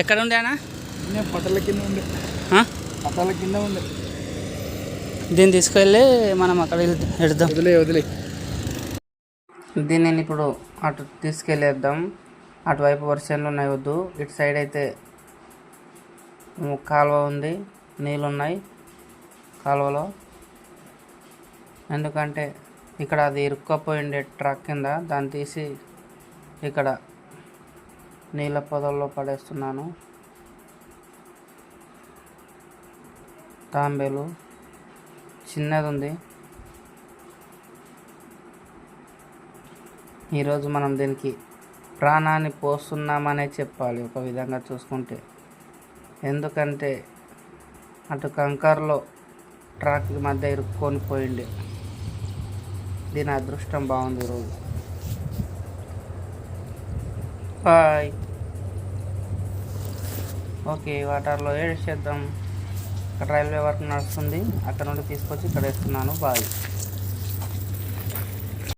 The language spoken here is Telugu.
ఎక్కడ ఉండే అన్న? నేను పట్టల కింద ఉండే? పట్టాల కింద ఉండే. దీన్ని తీసుకెళ్ళి మనం అక్కడ ఎడదాం వదిలే వదిలే. దీన్ని నేను ఇప్పుడు అటు తీసుకెళ్ళేద్దాం. అటువైపు వర్షన్లు ఉన్నాయి వద్దు. ఇటు సైడ్ అయితే కాలువ ఉంది. నీళ్ళు ఉన్నాయి కాలువలో. ఎందుకంటే ఇక్కడ అది ఇరుక్కపోయిండే ట్రక్ కింద. దాన్ని తీసి ఇక్కడ నీళ్ళ పొదల్లో పడేస్తున్నాను. తాంబేలు చిన్నది ఉంది ఈరోజు మనం దీనికి ప్రాణాన్ని పోస్తున్నామనే చెప్పాలి ఒక విధంగా చూసుకుంటే. ఎందుకంటే అటు కంకర్లో ట్రాక్ మధ్య ఇరుక్కొని పోయింది దీని అదృష్టం బాగుంది ఈరోజు. బాయ్ ఓకే వాటర్లో వేసేద్దాం ఇక్కడ రైల్వే వర్క్ నడుస్తుంది. అక్కడ నుండి తీసుకొచ్చి ఇక్కడ వేస్తున్నాను. బాయ్